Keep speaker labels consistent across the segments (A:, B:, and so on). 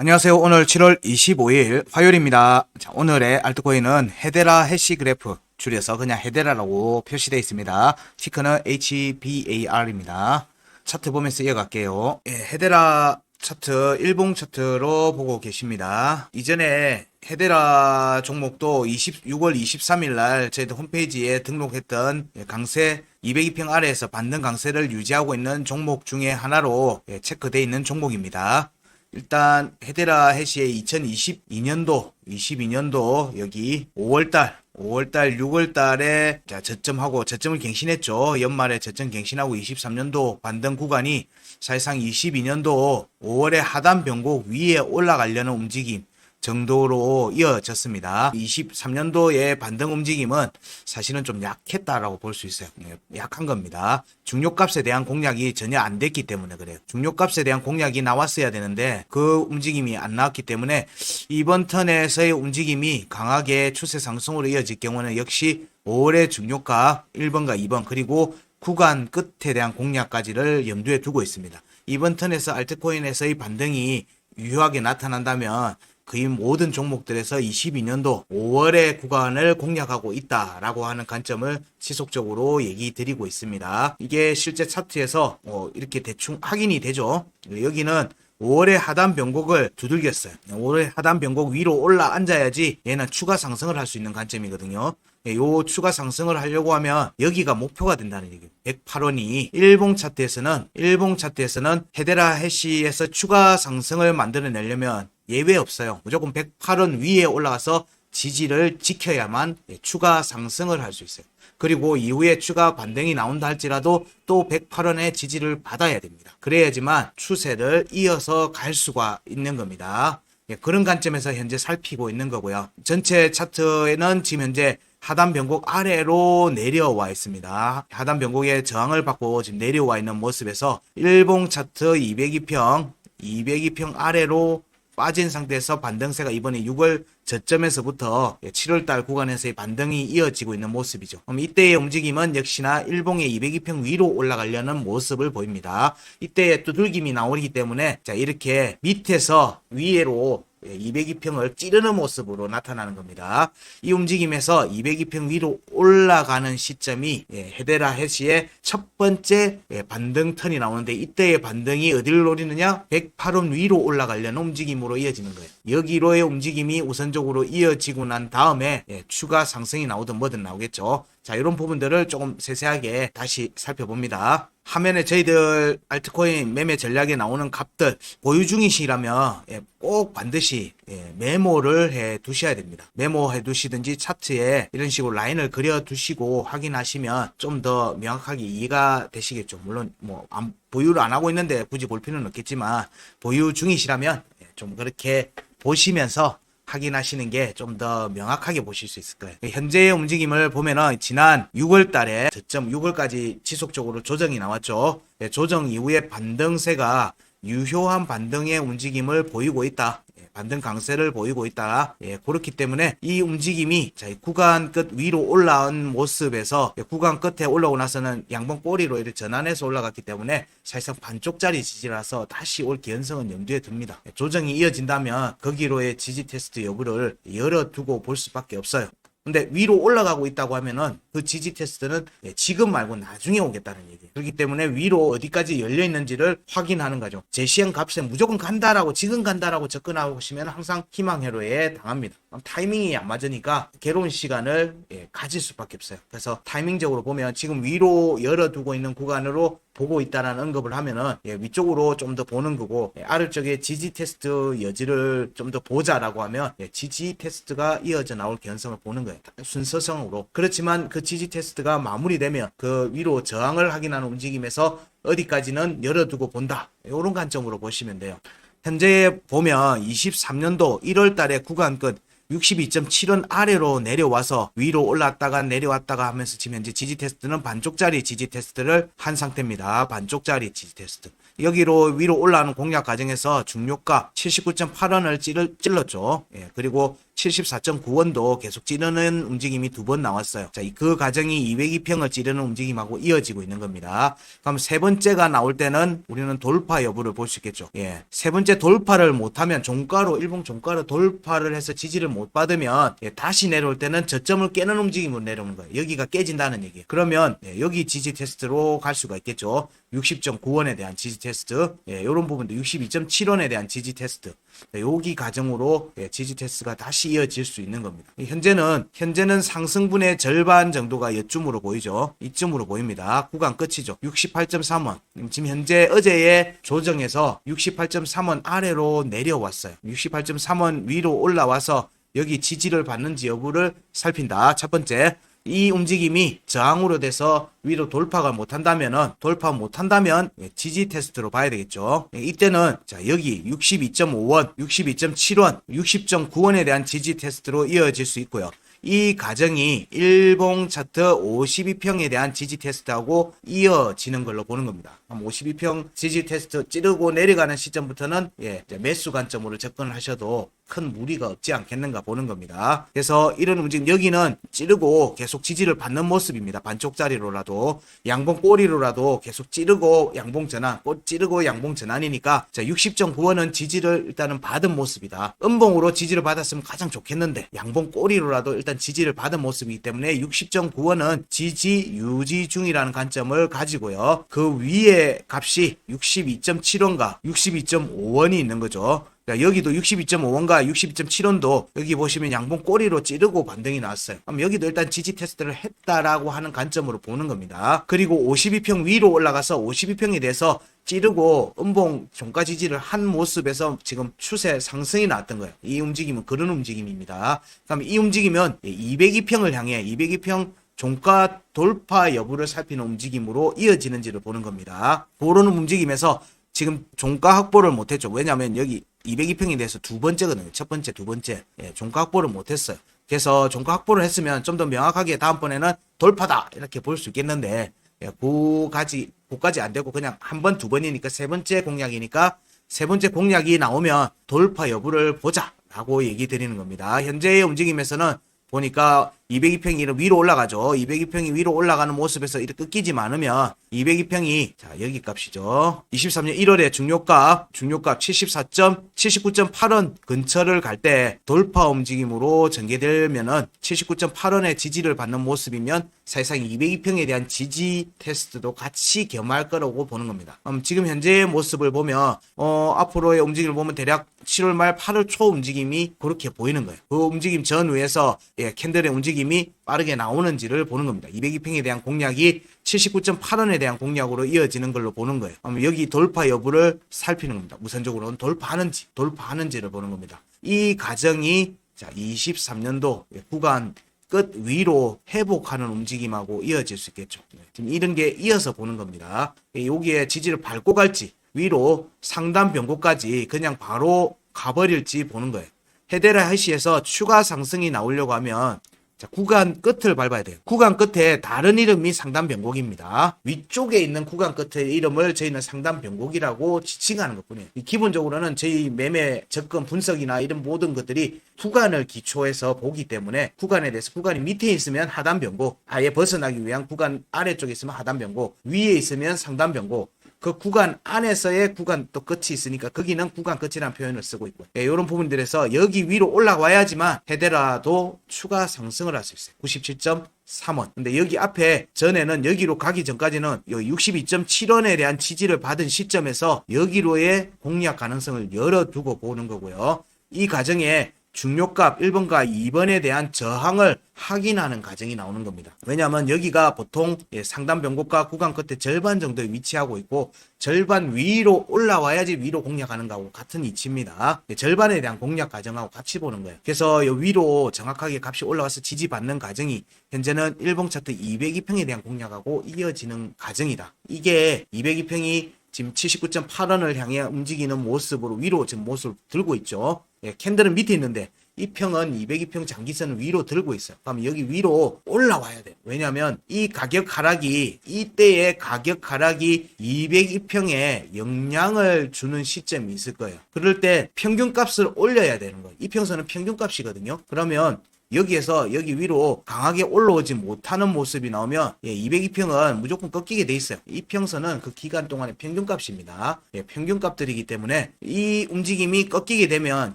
A: 안녕하세요. 오늘 7월 25일 화요일입니다. 자, 오늘의 알트코인은 헤데라 해시 그래프 줄여서 그냥 헤데라라고 표시되어 있습니다. 티커는 HBAR입니다. 차트 보면서 이어갈게요. 예, 헤데라 차트 일봉 차트로 보고 계십니다. 이전에 헤데라 종목도 26월 23일 날 저희들 홈페이지에 등록했던 예, 강세 202평 아래에서 반등 강세를 유지하고 있는 종목 중에 하나로 예, 체크되어 있는 종목입니다. 일단 헤데라 해시의 2022년도 22년도 여기 5월달 5월달 6월달에 자 저점하고 저점을 갱신했죠. 연말에 저점 갱신하고 23년도 반등 구간이 사실상 22년도 5월에 하단 변곡 위에 올라가려는 움직임 정도로 이어졌습니다. 23년도의 반등 움직임은 사실은 좀 약했다라고 볼 수 있어요. 예, 약한 겁니다. 중요값에 대한 공략이 전혀 안 됐기 때문에 그래요. 중요값에 대한 공략이 나왔어야 되는데 그 움직임이 안 나왔기 때문에 이번 턴에서의 움직임이 강하게 추세 상승으로 이어질 경우는 역시 5월의 중요값 1번과 2번 그리고 구간 끝에 대한 공략까지를 염두에 두고 있습니다. 이번 턴에서 알트코인에서의 반등이 유효하게 나타난다면 거의 모든 종목들에서 22년도 5월의 구간을 공략하고 있다라고 하는 관점을 지속적으로 얘기 드리고 있습니다. 이게 실제 차트에서 어, 이렇게 대충 확인이 되죠. 여기는 5월의 하단 변곡을 두들겼어요. 5월의 하단 변곡 위로 올라 앉아야지 얘는 추가 상승을 할 수 있는 관점이거든요. 예, 요 추가 상승을 하려고 하면 여기가 목표가 된다는 얘기예요. 108원이 일봉 차트에서는 일봉 차트에서는 헤데라 해시에서 추가 상승을 만들어내려면 예외 없어요. 무조건 108원 위에 올라가서 지지를 지켜야만 예, 추가 상승을 할 수 있어요. 그리고 이후에 추가 반등이 나온다 할지라도 또 108원의 지지를 받아야 됩니다. 그래야지만 추세를 이어서 갈 수가 있는 겁니다. 예, 그런 관점에서 현재 살피고 있는 거고요. 전체 차트에는 지금 현재 하단 변곡 아래로 내려와 있습니다. 하단 변곡의 저항을 받고 지금 내려와 있는 모습에서 일봉 차트 202평, 202평 아래로 빠진 상태에서 반등세가 이번에 6월 저점에서부터 7월달 구간에서의 반등이 이어지고 있는 모습이죠. 그럼 이때의 움직임은 역시나 일봉의 202평 위로 올라가려는 모습을 보입니다. 이때의 두들김이 나오기 때문에 자 이렇게 밑에서 위로 202평을 찌르는 모습으로 나타나는 겁니다. 이 움직임에서 202평 위로 올라가는 시점이 예, 헤데라 해시의 첫 번째 예, 반등 턴이 나오는데 이때의 반등이 어디를 노리느냐? 108원 위로 올라가려는 움직임으로 이어지는 거예요. 여기로의 움직임이 우선적으로 이어지고 난 다음에 예, 추가 상승이 나오든 뭐든 나오겠죠. 자, 이런 부분들을 조금 세세하게 다시 살펴봅니다. 화면에 저희들 알트코인 매매 전략에 나오는 값들 보유 중이시라면 예, 꼭 반드시 예, 메모를 해 두셔야 됩니다. 메모해 두시든지 차트에 이런 식으로 라인을 그려 두시고 확인하시면 좀 더 명확하게 이해가 되시겠죠. 물론 뭐 안- 보유를 안 하고 있는데 굳이 볼 필요는 없겠지만 보유 중이시라면 예, 좀 그렇게 보시면서 확인하시는 게 좀 더 명확하게 보실 수 있을 거예요. 현재의 움직임을 보면은 지난 6월 달에 저점 6월까지 지속적으로 조정이 나왔죠. 예, 조정 이후에 반등세가 유효한 반등의 움직임을 보이고 있다. 예, 반등 강세를 보이고 있다. 예, 그렇기 때문에 이 움직임이 자, 이 구간 끝 위로 올라온 모습에서 예, 구간 끝에 올라오고 나서는 양봉 꼬리로 이렇게 전환해서 올라갔기 때문에 사실상 반쪽짜리 지지라서 다시 올 개연성은 염두에 둡니다. 예, 조정이 이어진다면 거기로의 지지 테스트 여부를 열어두고 볼 수밖에 없어요. 근데 위로 올라가고 있다고 하면은 그 지지 테스트는 예, 지금 말고 나중에 오겠다는 얘기예요. 그렇기 때문에 위로 어디까지 열려 있는지를 확인하는 거죠. 제시한 값에 무조건 간다라고 지금 간다라고 접근하시면 항상 희망 회로에 당합니다. 타이밍이 안 맞으니까 괴로운 시간을 예, 가질 수밖에 없어요. 그래서 타이밍적으로 보면 지금 위로 열어두고 있는 구간으로 보고 있다라는 언급을 하면은 예, 위쪽으로 좀 더 보는 거고 예, 아래쪽에 지지 테스트 여지를 좀 더 보자라고 하면 예, 지지 테스트가 이어져 나올 개연성을 보는 거예요. 순서성으로. 그렇지만 그 지지 테스트가 마무리되면 그 위로 저항을 확인하는 움직임에서 어디까지는 열어두고 본다. 이런 관점으로 보시면 돼요. 현재 보면 23년도 1월 달에 구간 끝 62.7원 아래로 내려와서 위로 올랐다가 내려왔다가 하면서 지금 현재 지지 테스트는 반쪽짜리 지지 테스트를 한 상태입니다. 반쪽짜리 지지 테스트. 여기로 위로 올라오는 공략 과정에서 중요가 79.8원을 찔렀죠. 예, 그리고 74.9원도 계속 찌르는 움직임이 두 번 나왔어요. 자, 그 과정이 202평을 찌르는 움직임하고 이어지고 있는 겁니다. 그럼 세 번째가 나올 때는 우리는 돌파 여부를 볼 수 있겠죠. 예. 세 번째 돌파를 못하면 종가로, 일봉 종가로 돌파를 해서 지지를 못 받으면 예, 다시 내려올 때는 저점을 깨는 움직임으로 내려오는 거예요. 여기가 깨진다는 얘기예요. 그러면 예, 여기 지지 테스트로 갈 수가 있겠죠. 60.9원에 대한 지지 테스트, 예, 이런 부분도 62.7원에 대한 지지 테스트, 네, 여기 과정으로 예, 지지 테스트가 다시 이어질 수 있는 겁니다. 현재는 현재는 상승분의 절반 정도가 이쯤으로 보이죠. 이쯤으로 보입니다. 구간 끝이죠. 68.3원. 지금 현재 어제의 조정에서 68.3원 아래로 내려왔어요. 68.3원 위로 올라와서 여기 지지를 받는지 여부를 살핀다. 첫 번째. 이 움직임이 저항으로 돼서 위로 돌파가 못한다면은 돌파 못한다면 예, 지지 테스트로 봐야 되겠죠. 예, 이때는 자 여기 62.5원, 62.7원, 60.9원에 대한 지지 테스트로 이어질 수 있고요. 이 과정이 일봉 차트 52평에 대한 지지 테스트하고 이어지는 걸로 보는 겁니다. 52평 지지 테스트 찌르고 내려가는 시점부터는 예, 매수 관점으로 접근을 하셔도 큰 무리가 없지 않겠는가 보는 겁니다. 그래서 이런 움직임 여기는 찌르고 계속 지지를 받는 모습입니다. 반쪽짜리로라도 양봉 꼬리로라도 계속 찌르고 양봉 전환, 꽃 찌르고 양봉 전환이니까 자 60.9원은 지지를 일단은 받은 모습이다. 음봉으로 지지를 받았으면 가장 좋겠는데 양봉 꼬리로라도 일단 지지를 받은 모습이기 때문에 60.9원은 지지 유지 중이라는 관점을 가지고요. 그 위에 값이 62.7원과 62.5원이 있는 거죠. 자, 여기도 62.5원과 62.7원도 여기 보시면 양봉 꼬리로 찌르고 반등이 나왔어요. 그럼 여기도 일단 지지 테스트를 했다라고 하는 관점으로 보는 겁니다. 그리고 52평 위로 올라가서 52평에 대해서 찌르고 음봉 종가 지지를 한 모습에서 지금 추세 상승이 나왔던 거예요. 이 움직임은 그런 움직임입니다. 그럼 이 움직임은 202평을 향해 202평 종가 돌파 여부를 살피는 움직임으로 이어지는지를 보는 겁니다. 그런 움직임에서 지금 종가 확보를 못했죠. 왜냐하면 여기 202평에 대해서 두 번째거든요. 첫 번째, 두 번째. 예, 종가 확보를 못했어요. 그래서 종가 확보를 했으면 좀 더 명확하게 다음번에는 돌파다 이렇게 볼 수 있겠는데 예, 고까지 고까지 안 되고 그냥 한 번, 두 번이니까 세 번째 공략이니까 세 번째 공략이 나오면 돌파 여부를 보자 라고 얘기 드리는 겁니다. 현재의 움직임에서는 보니까 202평이 위로 올라가죠. 202평이 위로 올라가는 모습에서 이렇게 끊기지 않으면 202평이 자 여기 값이죠. 23년 1월에 중요값 중요값 74점 79.8원 근처를 갈 때 돌파 움직임으로 전개되면은 79.8원의 지지를 받는 모습이면 사실상 202평에 대한 지지 테스트도 같이 겸할 거라고 보는 겁니다. 음, 지금 현재의 모습을 보면 어, 앞으로의 움직임을 보면 대략 7월 말 8월 초 움직임이 그렇게 보이는 거예요. 그 움직임 전후에서 예, 캔들의 움직임 이 빠르게 나오는지를 보는 겁니다. 202평에 대한 공략이 79.8원에 대한 공략으로 이어지는 걸로 보는 거예요. 그럼 여기 돌파 여부를 살피는 겁니다. 우선적으로는 돌파하는지 돌파하는지를 보는 겁니다. 이 과정이 자 23년도 구간 끝 위로 회복하는 움직임하고 이어질 수 있겠죠. 네, 지금 이런 게 이어서 보는 겁니다. 예, 여기에 지지를 밟고 갈지 위로 상단 변고까지 그냥 바로 가버릴지 보는 거예요. 헤데라 해시에서 추가 상승이 나오려고 하면 자, 구간 끝을 밟아야 돼요. 구간 끝에 다른 이름이 상단 변곡입니다. 위쪽에 있는 구간 끝의 이름을 저희는 상단 변곡이라고 지칭하는 것 뿐이에요. 기본적으로는 저희 매매 접근 분석이나 이런 모든 것들이 구간을 기초해서 보기 때문에 구간에 대해서 구간이 밑에 있으면 하단 변곡, 아예 벗어나기 위한 구간 아래쪽에 있으면 하단 변곡, 위에 있으면 상단 변곡, 그 구간 안에서의 구간 또 끝이 있으니까 거기는 구간 끝이라는 표현을 쓰고 있고요. 예, 이런 부분들에서 여기 위로 올라와야지만 헤데라도 추가 상승을 할 수 있어요. 97.3원. 근데 여기 앞에 전에는 여기로 가기 전까지는 62.7원에 대한 지지를 받은 시점에서 여기로의 공략 가능성을 열어두고 보는 거고요. 이 과정에 중요값 1번과 2번에 대한 저항을 확인하는 과정이 나오는 겁니다. 왜냐하면 여기가 보통 예, 상단 변곡과 구간 끝에 절반 정도에 위치하고 있고 절반 위로 올라와야지 위로 공략하는 거하고 같은 위치입니다. 예, 절반에 대한 공략 과정하고 같이 보는 거예요. 그래서 이 위로 정확하게 값이 올라와서 지지받는 과정이 현재는 일봉 차트 202평에 대한 공략하고 이어지는 과정이다. 이게 202평이 지금 79.8원을 향해 움직이는 모습으로 위로 지금 모습을 들고 있죠. 예, 캔들은 밑에 있는데 이 평은 202평 장기선을 위로 들고 있어요. 그럼 여기 위로 올라와야 돼요. 왜냐하면 이 가격 하락이 이때의 가격 하락이 202평에 영향을 주는 시점이 있을 거예요. 그럴 때 평균값을 올려야 되는 거예요. 이 평선은 평균값이거든요. 그러면 여기에서 여기 위로 강하게 올라오지 못하는 모습이 나오면 예, 202평은 무조건 꺾이게 돼 있어요. 이 평선은 그 기간 동안의 평균값입니다. 예, 평균값들이기 때문에 이 움직임이 꺾이게 되면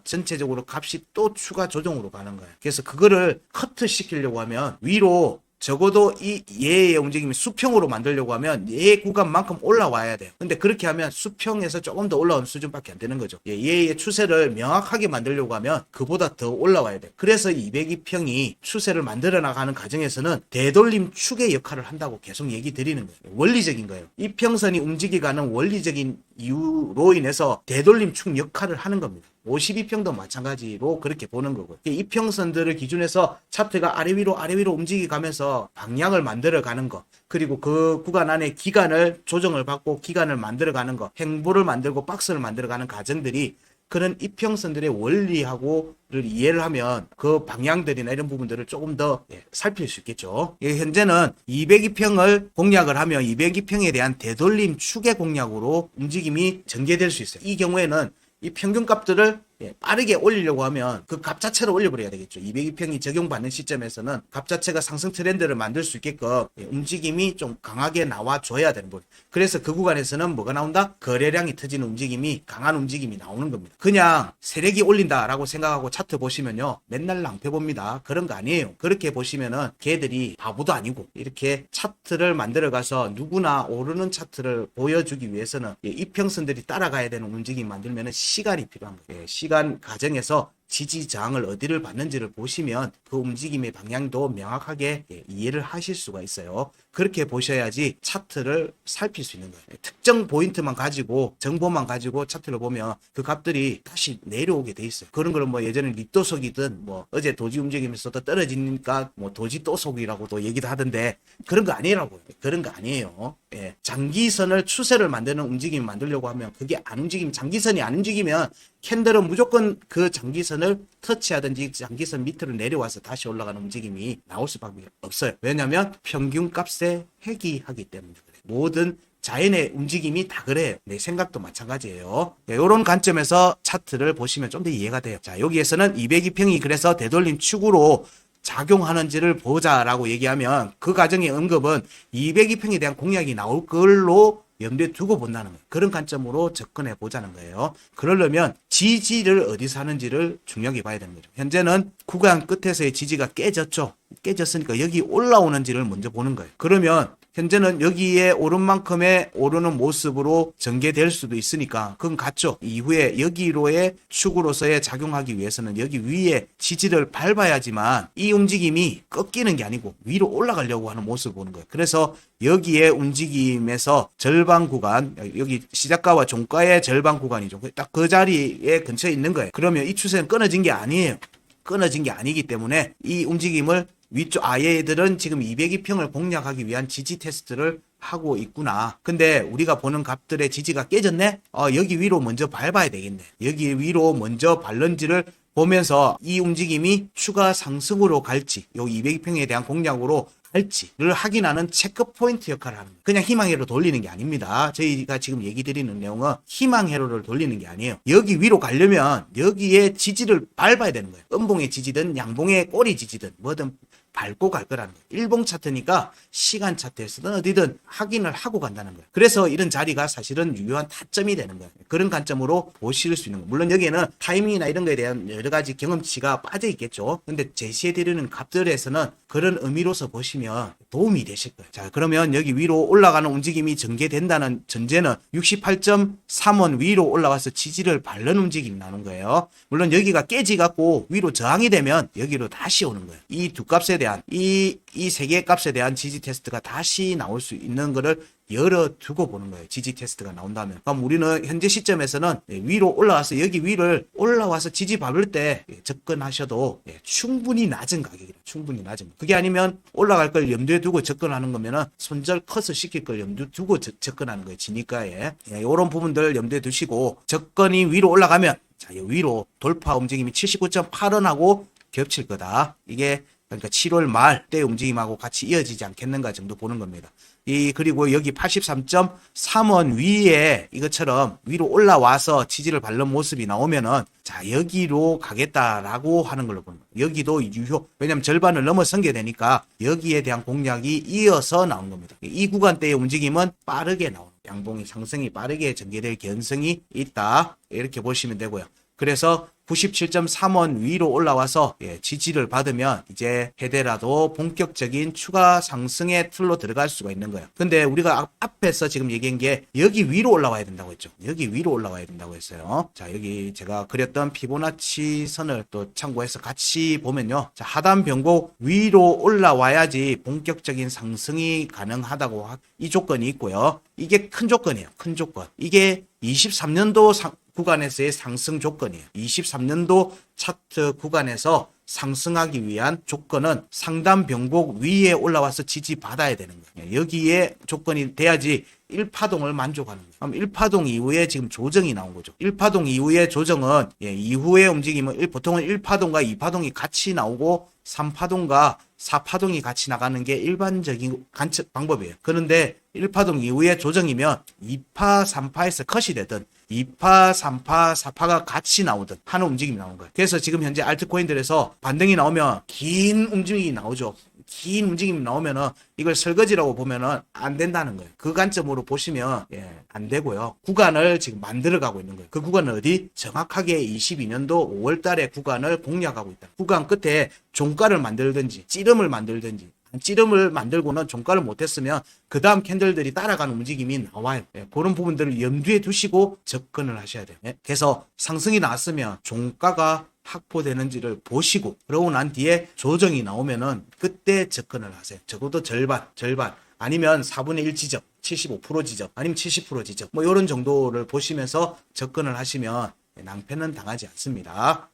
A: 전체적으로 값이 또 추가 조정으로 가는 거예요. 그래서 그거를 커트 시키려고 하면 위로 적어도 이 얘의 움직임이 수평으로 만들려고 하면 얘 구간만큼 올라와야 돼요. 근데 그렇게 하면 수평에서 조금 더 올라온 수준밖에 안 되는 거죠. 예, 얘의 추세를 명확하게 만들려고 하면 그보다 더 올라와야 돼요. 그래서 202평이 추세를 만들어 나가는 과정에서는 되돌림 축의 역할을 한다고 계속 얘기 드리는 거예요. 원리적인 거예요. 이 평선이 움직이가는 원리적인 이유로 인해서 되돌림 축 역할을 하는 겁니다. 52평도 마찬가지로 그렇게 보는 거고요. 이 평선들을 기준해서 차트가 아래 위로 아래 위로 움직이 가면서 방향을 만들어 가는 거. 그리고 그 구간 안에 기간을 조정을 받고 기간을 만들어 가는 거. 행보를 만들고 박스를 만들어 가는 과정들이 그런 이평선들의 원리하고를 이해를 하면 그 방향들이나 이런 부분들을 조금 더 예, 살필 수 있겠죠. 예, 현재는 202평을 공략을 하면 202평에 대한 되돌림 추계 공략으로 움직임이 전개될 수 있어요. 이 경우에는 이 평균 값들을 예, 빠르게 올리려고 하면 그 값 자체를 올려버려야 되겠죠. 202평이 적용받는 시점에서는 값 자체가 상승 트렌드를 만들 수 있게끔 예, 움직임이 좀 강하게 나와줘야 되는 거예요. 그래서 그 구간에서는 뭐가 나온다? 거래량이 터지는 움직임이 강한 움직임이 나오는 겁니다. 그냥 세력이 올린다라고 생각하고 차트 보시면요. 맨날 낭패 봅니다. 그런 거 아니에요. 그렇게 보시면은 걔들이 바보도 아니고 이렇게 차트를 만들어 가서 누구나 오르는 차트를 보여주기 위해서는 예, 이평선들이 따라가야 되는 움직임 만들면은 시간이 필요한 거예요. 예, 시간 과정에서 지지 저항을 어디를 받는지를 보시면 그 움직임의 방향도 명확하게 예, 이해를 하실 수가 있어요. 그렇게 보셔야지 차트를 살필 수 있는 거예요. 특정 포인트만 가지고 정보만 가지고 차트를 보면 그 값들이 다시 내려오게 돼 있어요. 그런 거는 뭐 예전에 립도속이든 뭐 어제 도지 움직이면서 또 떨어지니까 뭐 도지 또속이라고도 얘기도 하던데 그런 거 아니라고요. 그런 거 아니에요. 예. 장기선을 추세를 만드는 움직임을 만들려고 하면 그게 안 움직이면 장기선이 안 움직이면 캔들은 무조건 그 장기선을 터치하든지 장기선 밑으로 내려와서 다시 올라가는 움직임이 나올 수밖에 없어요. 왜냐하면 평균 값에 회귀하기 때문에 그래요. 모든 자연의 움직임이 다 그래요. 내 생각도 마찬가지예요. 이런 관점에서 차트를 보시면 좀 더 이해가 돼요. 자, 여기에서는 202평이 그래서 되돌림 축으로 작용하는지를 보자라고 얘기하면 그 과정의 언급은 202평에 대한 공약이 나올 걸로 염두에 두고 본다는 거예요. 그런 관점으로 접근해 보자는 거예요. 그러려면 지지를 어디서 하는지를 중요하게 봐야 거죠. 현재는 구간 끝에서의 지지가 깨졌죠. 깨졌으니까 여기 올라오는지를 먼저 보는 거예요. 그러면 현재는 여기에 오른 만큼의 오르는 모습으로 전개될 수도 있으니까 그건 같죠. 이후에 여기로의 축으로서의 작용하기 위해서는 여기 위에 지지를 밟아야지만 이 움직임이 꺾이는 게 아니고 위로 올라가려고 하는 모습을 보는 거예요. 그래서 여기에 움직임에서 절반 구간 여기 시작가와 종가의 절반 구간이죠. 딱 그 자리에 근처에 있는 거예요. 그러면 이 추세는 끊어진 게 아니에요. 끊어진 게 아니기 때문에 이 움직임을 위쪽 아예들은 지금 202평을 공략하기 위한 지지 테스트를 하고 있구나. 근데 우리가 보는 값들의 지지가 깨졌네? 어, 여기 위로 먼저 밟아야 되겠네. 여기 위로 먼저 밟는지를 보면서 이 움직임이 추가 상승으로 갈지, 요 202평에 대한 공략으로 할지를 확인하는 체크 포인트 역할을 합니다. 그냥 희망회로 돌리는 게 아닙니다. 저희가 지금 얘기 드리는 내용은 희망회로를 돌리는 게 아니에요. 여기 위로 가려면 여기에 지지를 밟아야 되는 거예요. 음봉의 지지든 양봉의 꼬리 지지든 뭐든 밟고 갈 거라는 거예요. 일봉 차트니까 시간 차트에서든 어디든 확인을 하고 간다는 거예요. 그래서 이런 자리가 사실은 유효한 타점이 되는 거예요. 그런 관점으로 보실 수 있는 거예요. 물론 여기에는 타이밍이나 이런 거에 대한 여러 가지 경험치가 빠져 있겠죠. 근데 제시해 드리는 값들에서는 그런 의미로서 보시면 도움이 되실 거예요. 자, 그러면 여기 위로 올라가는 움직임이 전개된다는 전제는 68.3원 위로 올라와서 지지를 밟는 움직임이 나는 거예요. 물론 여기가 깨지 갖고 위로 저항이 되면 여기로 다시 오는 거예요. 이 두 값에 대한 이 이 세 개의 값에 대한 지지 테스트가 다시 나올 수 있는 거를 열어두고 보는 거예요. 지지 테스트가 나온다면. 그럼 우리는 현재 시점에서는 예, 위로 올라와서 여기 위를 올라와서 지지 밟을 때 예, 접근하셔도 예, 충분히 낮은 가격이다. 충분히 낮은 거. 그게 아니면 올라갈 걸 염두에 두고 접근하는 거면은 손절 컷을 시킬 걸 염두에 두고 저- 접근하는 거예요. 지니까에. 예, 이런 부분들 염두에 두시고 접근이 위로 올라가면 자, 이 위로 돌파 움직임이 79.8원하고 겹칠 거다. 이게 그러니까 7월 말 때 움직임하고 같이 이어지지 않겠는가 정도 보는 겁니다. 이 그리고 여기 83.3원 위에 이것처럼 위로 올라와서 지지를 밟는 모습이 나오면은 자 여기로 가겠다라고 하는 걸로 보는 거예요. 여기도 유효 왜냐면 절반을 넘어선 게 되니까 여기에 대한 공략이 이어서 나온 겁니다. 이 구간대의 움직임은 빠르게 나오는 양봉이 상승이 빠르게 전개될 개연성이 있다 이렇게 보시면 되고요. 그래서 97.3원 위로 올라와서 예, 지지를 받으면 이제 헤데라도 본격적인 추가 상승의 틀로 들어갈 수가 있는 거예요. 근데 우리가 앞- 앞에서 지금 얘기한 게 여기 위로 올라와야 된다고 했죠. 여기 위로 올라와야 된다고 했어요. 자, 여기 제가 그렸던 피보나치 선을 또 참고해서 같이 보면요. 자, 하단 변곡 위로 올라와야지 본격적인 상승이 가능하다고 하- 이 조건이 있고요. 이게 큰 조건이에요. 큰 조건. 이게 23년도 상, 구간에서의 상승 조건이에요. 23년도 차트 구간에서 상승하기 위한 조건은 상단 변곡 위에 올라와서 지지받아야 되는 거예요. 여기에 조건이 돼야지 1파동을 만족하는 거예요. 그럼 1파동 이후에 지금 조정이 나온 거죠. 1파동 이후의 조정은 예, 이후의 움직임은 일- 보통은 1파동과 2파동이 같이 나오고 3파동과 4파동이 같이 나가는 게 일반적인 관측 방법이에요. 그런데 1파동 이후에 조정이면 2파, 3파에서 컷이 되든 2파, 3파, 4파가 같이 나오든 하는 움직임이 나오는 거예요. 그래서 지금 현재 알트코인들에서 반등이 나오면 긴 움직임이 나오죠. 긴 움직임이 나오면은 이걸 설거지라고 보면은 안 된다는 거예요. 그 관점으로 보시면 예, 안 되고요. 구간을 지금 만들어 가고 있는 거예요. 그 구간은 어디? 정확하게 22년도 5월 달에 구간을 공략하고 있다. 구간 끝에 종가를 만들든지 찌름을 만들든지 찌름을 만들고는 종가를 못했으면 그 다음 캔들들이 따라가는 움직임이 나와요. 예, 그런 부분들을 염두에 두시고 접근을 하셔야 돼요. 예, 그래서 상승이 나왔으면 종가가 확보되는지를 보시고 그러고 난 뒤에 조정이 나오면은 그때 접근을 하세요. 적어도 절반, 절반 아니면 4분의 1 지점, 75% 지점, 아니면 70% 지점 뭐 이런 정도를 보시면서 접근을 하시면 낭패는 당하지 않습니다.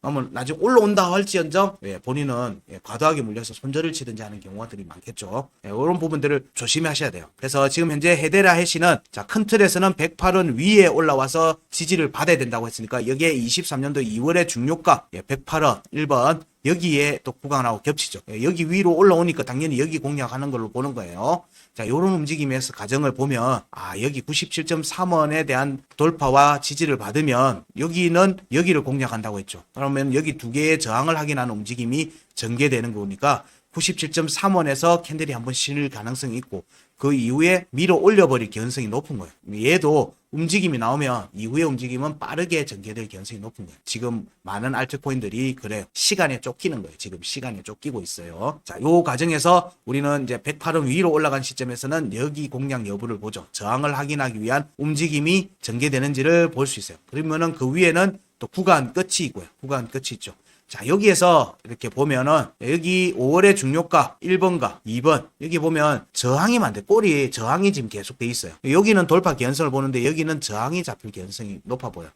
A: 그러면 나중에 올라온다 할지언정 예, 본인은 예, 과도하게 물려서 손절을 치든지 하는 경우들이 많겠죠. 예, 이런 부분들을 조심하셔야 돼요. 그래서 지금 현재 헤데라 해시는 자, 큰 틀에서는 108원 위에 올라와서 지지를 받아야 된다고 했으니까 여기에 23년도 2월의 중요가 예, 108원 1번 여기에 또 구간하고 겹치죠. 예, 여기 위로 올라오니까 당연히 여기 공략하는 걸로 보는 거예요. 자, 요런 움직임에서 가정을 보면, 아, 여기 97.3원에 대한 돌파와 지지를 받으면, 여기는 여기를 공략한다고 했죠. 그러면 여기 두 개의 저항을 확인하는 움직임이 전개되는 거니까, 97.3원에서 캔들이 한번 실릴 가능성이 있고, 그 이후에 밀어 올려버릴 개연성이 높은 거예요. 얘도 움직임이 나오면 이후의 움직임은 빠르게 전개될 개연성이 높은 거예요. 지금 많은 알트코인들이 그래요. 시간에 쫓기는 거예요. 지금 시간에 쫓기고 있어요. 자, 요 과정에서 우리는 이제 108원 위로 올라간 시점에서는 여기 공략 여부를 보죠. 저항을 확인하기 위한 움직임이 전개되는지를 볼 수 있어요. 그러면은 그 위에는 또 구간 끝이 있고요. 구간 끝이 있죠. 자, 여기에서 이렇게 보면은 여기 5월의 중요가 1번과 2번 여기 보면 저항이 많대. 꼬리에 저항이 지금 계속 돼 있어요. 여기는 돌파 개연성을 보는데 여기는 저항이 잡힐 개연성이 높아 보여.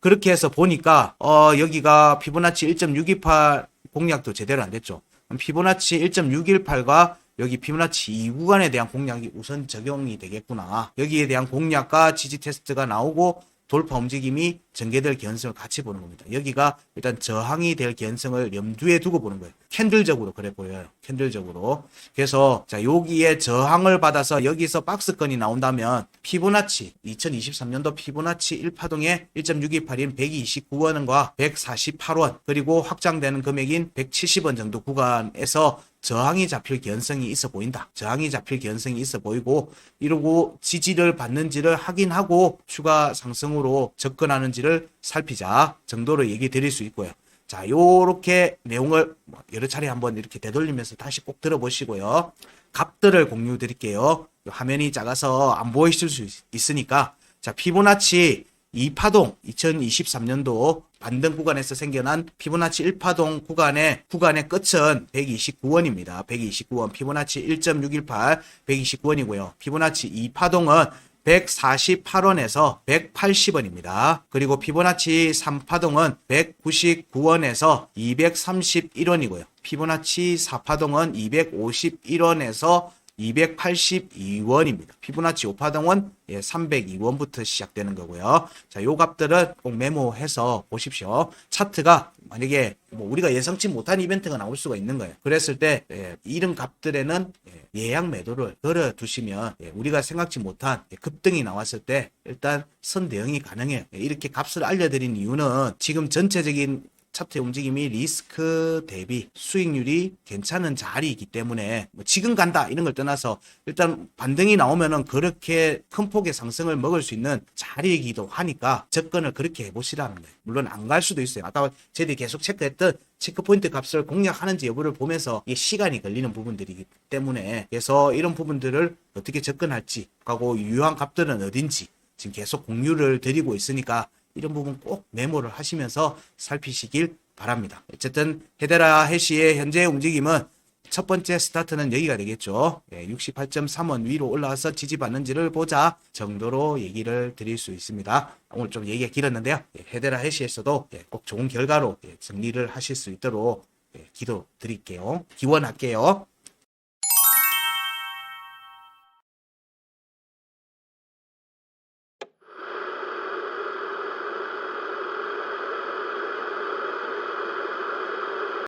A: 그렇게 해서 보니까 어 여기가 피보나치 1.628 공략도 제대로 안 됐죠. 피보나치 1.618과 여기 피보나치 2 구간에 대한 공략이 우선 적용이 되겠구나. 여기에 대한 공략과 지지 테스트가 나오고 돌파 움직임이 전개될 개연성을 같이 보는 겁니다. 여기가 일단 저항이 될 개연성을 염두에 두고 보는 거예요. 캔들적으로 그래 보여요. 캔들적으로. 그래서 자 여기에 저항을 받아서 여기서 박스건이 나온다면 피보나치 2023년도 피보나치 1파동의 1.628인 129원과 148원 그리고 확장되는 금액인 170원 정도 구간에서 저항이 잡힐 개연성이 있어 보인다. 저항이 잡힐 개연성이 있어 보이고 이러고 지지를 받는지를 확인하고 추가 상승으로 접근하는지를 살피자 정도로 얘기 드릴 수 있고요. 자, 요렇게 내용을 뭐 여러 차례 한번 이렇게 되돌리면서 다시 꼭 들어보시고요. 값들을 공유 드릴게요. 화면이 작아서 안 보이실 수 있- 있으니까 자, 피보나치 2파동 2023년도 반등 구간에서 생겨난 피보나치 1파동 구간의 구간의 끝은 129원입니다. 129원 피보나치 1.618 129원이고요. 피보나치 2파동은 148원에서 180원입니다. 그리고 피보나치 3파동은 199원에서 231원이고요. 피보나치 4파동은 251원에서 282원입니다. 피보나치 5파동은 예, 302원부터 시작되는 거고요. 자, 요 값들은 꼭 메모해서 보십시오. 차트가 만약에 뭐 우리가 예상치 못한 이벤트가 나올 수가 있는 거예요. 그랬을 때 예, 이런 값들에는 예, 예약 매도를 걸어 두시면 예, 우리가 생각지 못한 예, 급등이 나왔을 때 일단 선 대응이 가능해요. 예, 이렇게 값을 알려드린 이유는 지금 전체적인 차트의 움직임이 리스크 대비 수익률이 괜찮은 자리이기 때문에 뭐 지금 간다 이런 걸 떠나서 일단 반등이 나오면은 그렇게 큰 폭의 상승을 먹을 수 있는 자리이기도 하니까 접근을 그렇게 해보시라는 거예요. 물론 안 갈 수도 있어요. 아까 저희들이 계속 체크했던 체크 포인트 값을 공략하는지 여부를 보면서 이게 시간이 걸리는 부분들이기 때문에 그래서 이런 부분들을 어떻게 접근할지 하고 유효한 값들은 어딘지 지금 계속 공유를 드리고 있으니까 이런 부분 꼭 메모를 하시면서 살피시길 바랍니다. 어쨌든 헤데라 해시의 현재 움직임은 첫 번째 스타트는 여기가 되겠죠. 68.3원 위로 올라와서 지지받는지를 보자 정도로 얘기를 드릴 수 있습니다. 오늘 좀 얘기가 길었는데요. 예, 헤데라 해시에서도 예, 꼭 좋은 결과로 예, 정리를 하실 수 있도록 예, 기도 드릴게요. 기원할게요.